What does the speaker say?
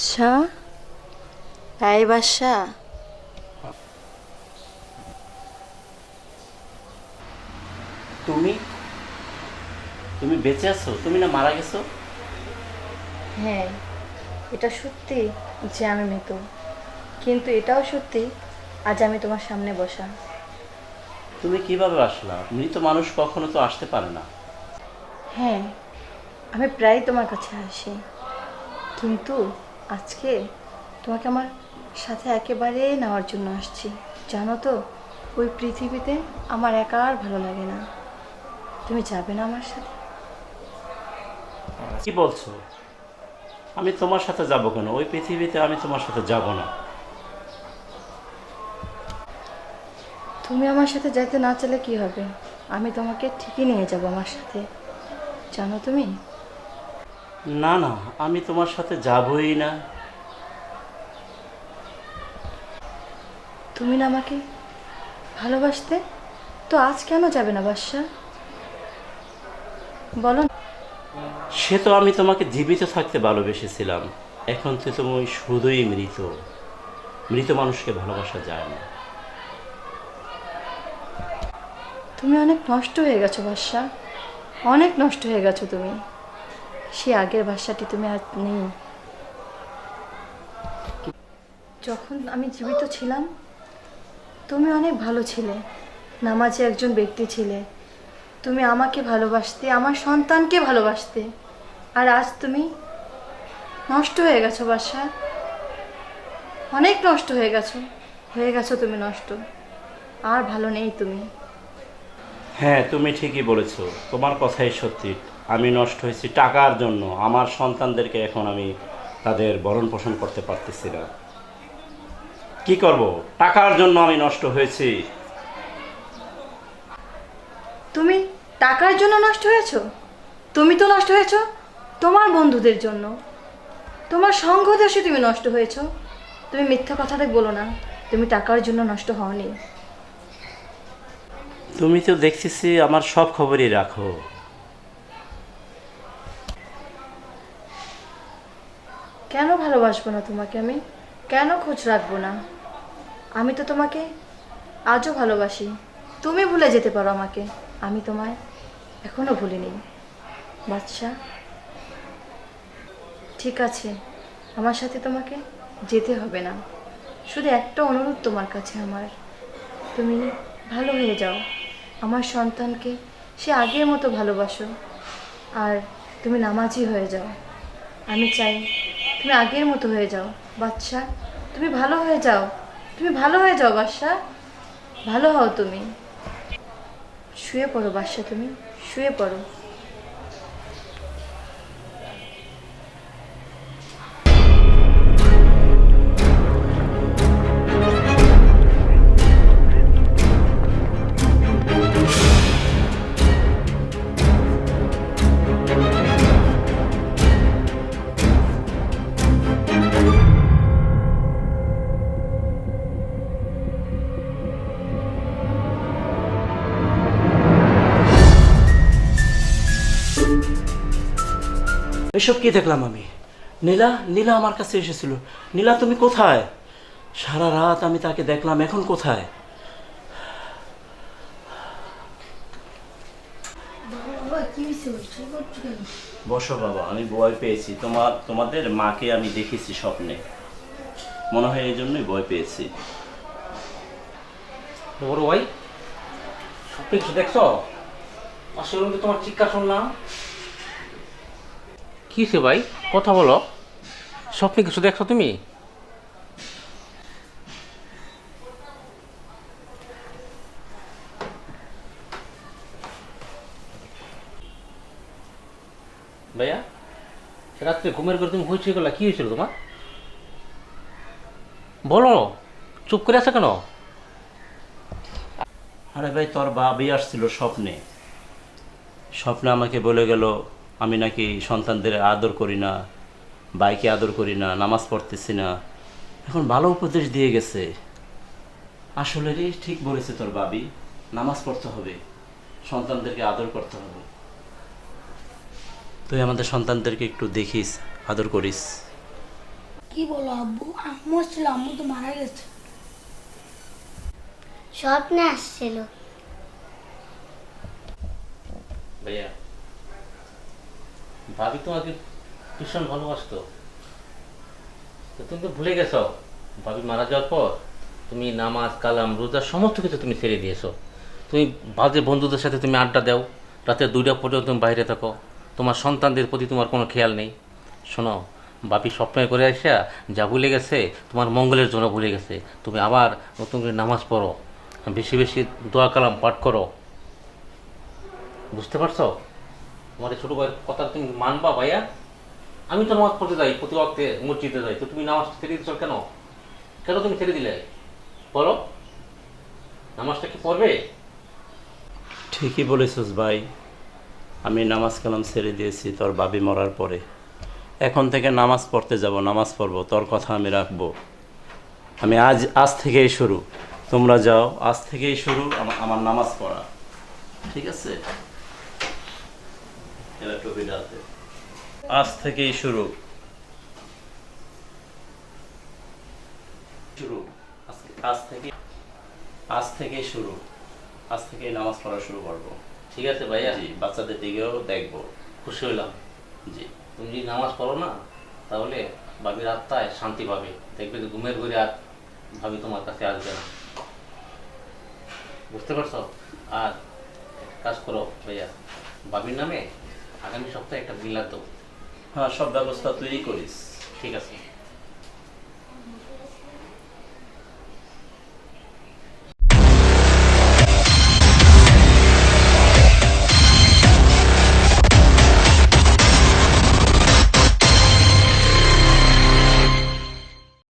বাদশা এই বাদশা তুমি? তুমি বেঁচে আছো? তুমি না মারা গেছো? হ্যাঁ এটা সত্যি যে আমি মৃত। কিন্তু এটাও সত্যি আজ আমি তোমার সামনে বসা। তুমি কীভাবে আসলা? মৃত মানুষ কখনো তো আসতে পারে না। হ্যাঁ আমি প্রায় তোমার কাছে আসি। কিন্তু আজকে তোমাকে আমার সাথে একেবারে নেওয়ার জন্য আসছি। জানো তো ওই পৃথিবীতে আমার একা আর ভালো লাগে না। তুমি যাবে না আমার সাথে? কি বলছো? আমি তোমার সাথে যাব কেন? ওই পৃথিবীতে আমি তোমার সাথে যাব না। তুমি আমার সাথে যেতে না চাইলে কি হবে? আমি তোমাকে ঠিকই নিয়ে যাব আমার সাথে। জানো তুমি? না না আমি তোমার সাথে যাবই না। তুমি না আমাকে ভালোবাসতে? তো আজ কেন যাবে না বাদশা? বলো সে তো আমি তোমাকে জীবিত থাকতে ভালোবেসেছিলাম। এখন তো তুমি শুধুই মৃত। মৃত মানুষকে ভালোবাসা যায় না। তুমি অনেক নষ্ট হয়ে গেছো বাদশা। অনেক নষ্ট হয়ে গেছো তুমি। সে আগের বাসাটি তুমি আর নেই। যখন আমি জীবিত ছিলাম, তুমি অনেক ভালো ছিলে, নামাজে একজন ব্যক্তি ছিলে। তুমি আমাকে ভালোবাসতে, আমার সন্তানকে ভালোবাসতে। আর আজ তুমি নষ্ট হয়ে গেছো বাসা। অনেক নষ্ট হয়ে গেছো হয়ে গেছো তুমি নষ্ট। আর ভালো নেই তুমি। হ্যাঁ তুমি ঠিকই বলেছ। তোমার কথাই সত্যি। আমি নষ্ট হয়েছি টাকার জন্য। আমার সন্তানদেরকে এখন আমি তাদের ভরণ পোষণ করতে পারতেছি না। কি করব? টাকার জন্য আমি নষ্ট হয়েছি। তুমি টাকার জন্য নষ্ট হয়েছো? তুমি তো নষ্ট হয়েছো তোমার বন্ধুদের জন্য। তোমার সঙ্গ দোষে তুমি নষ্ট হয়েছো। তুমি মিথ্যা কথাটা বলো না। তুমি টাকার জন্য নষ্ট হওনি। তুমি তো দেখতেছি আমার সব খবরই রাখো কেন ভালোবাসবো না তোমাকে আমি। কেন খোঁজ রাখব না? আমি তো তোমাকে আজও ভালোবাসি। তুমি ভুলে যেতে পারো আমাকে। আমি তোমায় এখনও ভুলিনি। বাচ্চা ঠিক আছে। আমার সাথে তোমাকে যেতে হবে না। শুধু একটা অনুরোধ তোমার কাছে আমার। তুমি ভালো হয়ে যাও। আমার সন্তানকে সে আগের মতো ভালোবাসো। আর তুমি নামাজি হয়ে যাও। আমি চাই তুমি আগের মতো হয়ে যাও, বাচ্চা। তুমি ভালো হয়ে যাও। তুমি ভালো হয়ে যাও বাদশা ভালো হও তুমি। শুয়ে পড়ো বাদশা তুমি। শুয়ে পড়ো। এসব কি দেখলাম আমি? নীলা নীলা আমার কাছে এসেছিল। নীলা তুমি কোথায়? সারা রাত আমি তাকে দেখলাম এখন কোথায়? বসো বাবা আমি ভয় পেয়েছি। তোমার তোমাদের মাকে আমি দেখেছি স্বপ্নে। মনে হয় এই জন্যই ভয় পেয়েছি। বড় ভাই স্বপ্নে কিছু দেখছ? আসলে তোমার চিৎকার শুনলাম। কি সে ভাই? কথা বলো। স্বপ্নে কিছু দেখছ তুমি? ভাইয়া রাত্রে ঘুমের করে তুমি হয়েছে গেলা কি হয়েছিল তোমার? বলো, চুপ করে আছে কেন? আরে ভাই, তোর বাবি আসছিল স্বপ্নে। স্বপ্নে আমাকে বলে গেল আমি নাকি সন্তানদের আদর করি না বাইকে আদর করি না নামাজ পড়তেছি না। এখন ভালো উপদেশ দিয়ে গেছে। আসলে রে ঠিক বলেছে তোর বাবি নামাজ পড়তে হবে সন্তানদেরকে আদর করতে হবে। তুই আমাদের সন্তানদেরকে একটু দেখিস আদর করিস। কি বলো আব্বু? আম্মু ছিল আম্মু তো মারা গেছে। স্বপ্নে আসছিল। ভাইয়া ভাবি তোমাকে ভীষণ ভালোবাসতো। তো তুমি তো ভুলে গেছো, ভাবি মারা যাওয়ার পর তুমি নামাজ, কালাম, রোজা সমস্ত কিছু তুমি ছেড়ে দিয়েছ। তুমি বাজে বন্ধুদের সাথে তুমি আড্ডা দাও, রাতে দুইটা পর্যন্ত তুমি বাইরে থাকো। তোমার সন্তানদের প্রতি তোমার কোনো খেয়াল নেই। শোনো বাপি স্বপ্নে করে আসা যা ভুলে গেছে, তোমার মঙ্গলের জন্য ভুলে গেছে। তুমি আবার নতুন করে নামাজ পড়ো। বেশি বেশি দোয়া, কালাম, পাঠ করো। বুঝতে পারছ? তোমার ছোট ভাইয়ের কথা তুমি মানবা ভাইয়া? আমি তো নামাজ পড়তে যাই, প্রতি ওয়াক্তে মসজিদে যাই তো তুমি নামাজ ছেড়ে দিচ্ছ কেন? কেন তুমি ছেড়ে দিলে? বলো। নামাজটা কি পড়বে? ঠিকই বলেছিস ভাই। আমি নামাজ কালাম ছেড়ে দিয়েছি, তোর বাবি মরার পরে। এখন থেকে নামাজ পড়তে যাব, নামাজ পড়ব, তোর কথা আমি রাখব। আমি আজ আজ থেকেই শুরু। তোমরা যাও, আজ থেকেই শুরু আমা- আমার নামাজ পড়া। ঠিক আছে? টুপিটা। আজ থেকেই শুরু। শুরু। আজ থেকে আজ থেকেই শুরু। আজ থেকেই নামাজ পড়া শুরু করব। ঠিক আছে ভাইয়া? জি। বাচ্চাদের দিকেও দেখব। খুশি জি। তুমি যদি নামাজ পড়ো না তাহলে ভাবির আত্মায় শান্তি পাবে। দেখবে যে ঘুমের ঘুরে আর ভাবি তোমার কাছে আসবে না। বুঝতে পারছ? আর কাজ করো ভাইয়া। বাবির নামে আগামী সপ্তাহে একটা মিলাদ দেবো হ্যাঁ সব ব্যবস্থা তৈরি করিস। ঠিক আছে।